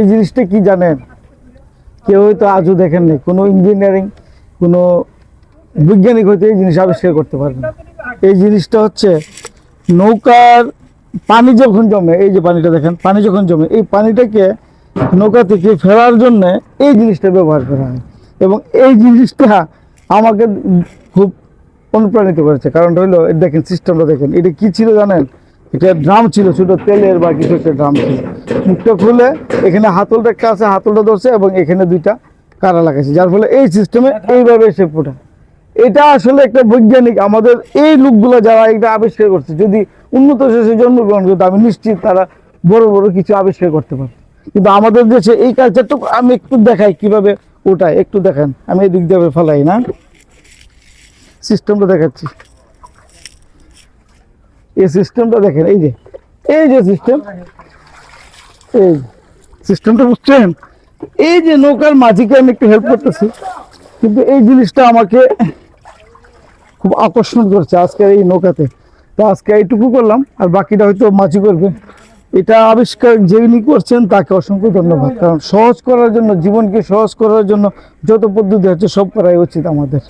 এই জিনিসটা কি জানেন? কেউ হয়তো আজও দেখেননি কোনো ইঞ্জিনিয়ারিং কোনো বৈজ্ঞানিক হয়তো এই জিনিস আবিষ্কার করতে পারে না। এই জিনিসটা হচ্ছে নৌকার পানি যখন জমে, এই যে পানিটা দেখেন, পানি যখন জমে, এই পানিটাকে নৌকা থেকে ফেরার জন্য এই জিনিসটা ব্যবহার করা হয়। এবং এই জিনিসটা আমাকে খুব অনুপ্রাণিত করেছে। কারণটা এই দেখেন সিস্টেমটা দেখেন, এটা কি ছিল জানেন? এটা ড্রাম ছিল, ছোটো তেলের বা কিছু একটা ড্রাম ছিল। মুখটা খুলে এখানে হাতলটা একটা আছে, হাতলটা ধরছে এবং এখানে দুইটা কারা লাগাইছে। যার ফলে এই সিস্টেমে এইভাবে এসে ফোটা এটা আসলে একটা বৈজ্ঞানিক, আমাদের এই লোকগুলো যারা এটা আবিষ্কার করছে, যদি উন্নত দেশে জন্মগ্রহণ করতো, আমি নিশ্চিত তারা বড় বড় কিছু আবিষ্কার করতে পারত। কিন্তু আমাদের দেশে এই কালচারটুকু আমি একটু দেখাই কীভাবে ওটাই একটু দেখেন। আমি এই দিক দিয়ে ফেলাই না। সিস্টেমটা দেখাচ্ছি। এই সিস্টেমটা দেখেন, এই যে এই যে সিস্টেম এই সিস্টেমটা বুঝছেন? এই যে নৌকার মাঝিকে আমি একটু হেল্প করতেছি, কিন্তু এই জিনিসটা আমাকে খুব আকর্ষণ করছে আজকের এই নৌকাতে। তো আজকে এইটুকু করলাম, আর বাকিটা হয়তো মাঝি করবে। এটা আবিষ্কার যিনি করছেন, তাকে অসংখ্য ধন্যবাদ। কারণ সহজ করার জন্য, জীবনকে সহজ করার জন্য যত পদ্ধতি আছে, সব করাই উচিত আমাদের।